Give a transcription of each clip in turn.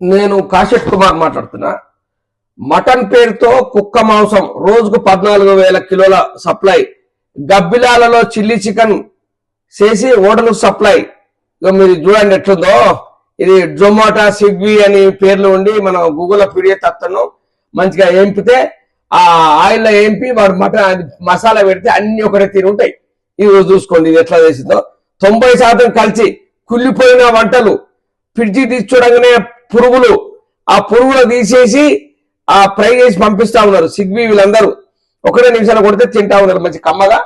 నేను కాశ్యప్ కుమార్ మాట్లాడుతున్నా. మటన్ పేరుతో కుక్క మాంసం రోజుకు పద్నాలుగు వేల కిలోల సప్లై. గబ్బిలాలలో చిల్లీ చికెన్ చేసి ఓటర్లకు సప్లై. ఇక మీరు చూడండి ఎట్లుందో. ఇది జొమాటో స్విగ్గీ అని పేర్లు ఉండి మనం గూగుల్లో పీడిఎఫ్ తత్తను. మంచిగా ఏంపితే ఆ ఆయిల్లో ఏంపి వాడు మటన్ అది మసాలా పెడితే అన్ని ఒకటే తిని ఉంటాయి. ఈరోజు చూసుకోండి ఇది ఎట్లా చేసిందో. తొంభై శాతం కలిసి కుళ్ళిపోయిన వంటలు. ఫ్రిడ్జి తీసి చూడగానే పురుగులు. ఆ పురుగులు తీసేసి ఆ ఫ్రై చేసి పంపిస్తా ఉన్నారు. సిగ్వి వీళ్ళందరూ. ఒకటే నిమిషాలు కొడితే తింటా ఉన్నారు. మంచి కమ్మగా.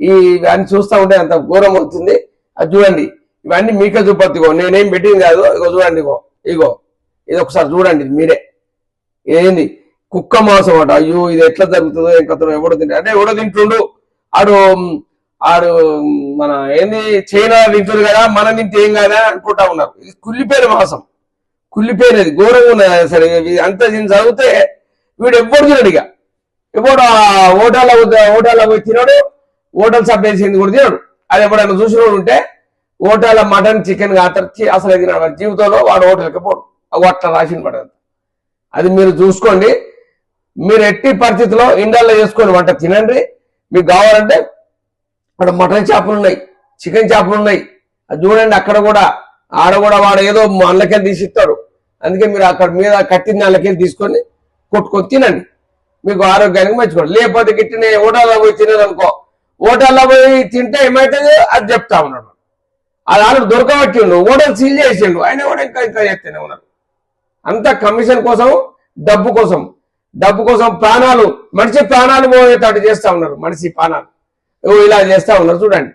ఈ అన్ని చూస్తూ ఉంటే అంత ఘోరం అవుతుంది. అది చూడండి. ఇవన్నీ మీకే చూపొద్దు ఇగో. నేనేం పెట్టింది కాదు. ఇగో చూడండి ఇగో. ఇగో. ఇది ఒకసారి చూడండి. మీరే. ఏంది? కుక్క మాంసం అట. అయ్యో ఇది ఎట్లా జరుగుతుందో ఏం ఎవడో తింటే అంటే ఎవడో తింటుండు. ఆడు ఆడు మన ఏంది? చైనా తింటుంది కదా. మనం తింటే ఏం కదా అనుకుంటా ఉన్నారు. ఇది కుళ్ళిపోయిన మాంసం. కుళ్ళిపోయినది ఘోరంగా ఉన్నది సరే అంత దీన్ని చదివితే వీడు ఎప్పుడు తినడు ఇక. ఎవడు హోటల్లో హోటల్లో పోయి తినడు హోటల్ సప్లై చేసింది కూడా తినడు. అది ఎప్పుడైనా చూసినోడు ఉంటే హోటల్ మటన్ చికెన్ కాతర్చి అసలు తినడు. జీవితంలో వాడు హోటల్కి పోడు. అట్లా రాసిన పడదు అది మీరు చూసుకోండి. మీరు ఎట్టి పరిస్థితిలో ఇండల్లో చేసుకొని వంట తినండి. మీకు కావాలంటే అక్కడ మటన్ చేపలు ఉన్నాయి చికెన్ చేపలు ఉన్నాయి. అది చూడండి అక్కడ కూడా ఆడ కూడా వాడు ఏదో అన్నకెళ్ళి తీసి ఇస్తాడు అందుకే మీరు అక్కడ మీద కట్టిన అన్నకెళ్ళి తీసుకొని కొట్టుకొని తినండి. మీకు ఆరోగ్యానికి మంచిగా లేకపోతే గిట్టిన హోటల్లో పోయి తినదనుకో ఓటాల్లో పోయి తింటే ఏమవుతుంది అది చెప్తా ఉన్నాడు. అది ఆల్రెడీ దొరకబట్టిండు. ఓటర్ సీల్ చేసిండు. ఆయన కూడా ఇంకా ఇంకా చేస్తూనే ఉన్నారు అంతా కమిషన్ కోసం డబ్బు కోసం. డబ్బు కోసం ప్రాణాలు మనిషి ప్రాణాలు పోయేటట్టు చేస్తా ఉన్నారు. మనిషి ప్రాణాలు. ఓ ఇలా చేస్తా ఉన్నారు. చూడండి.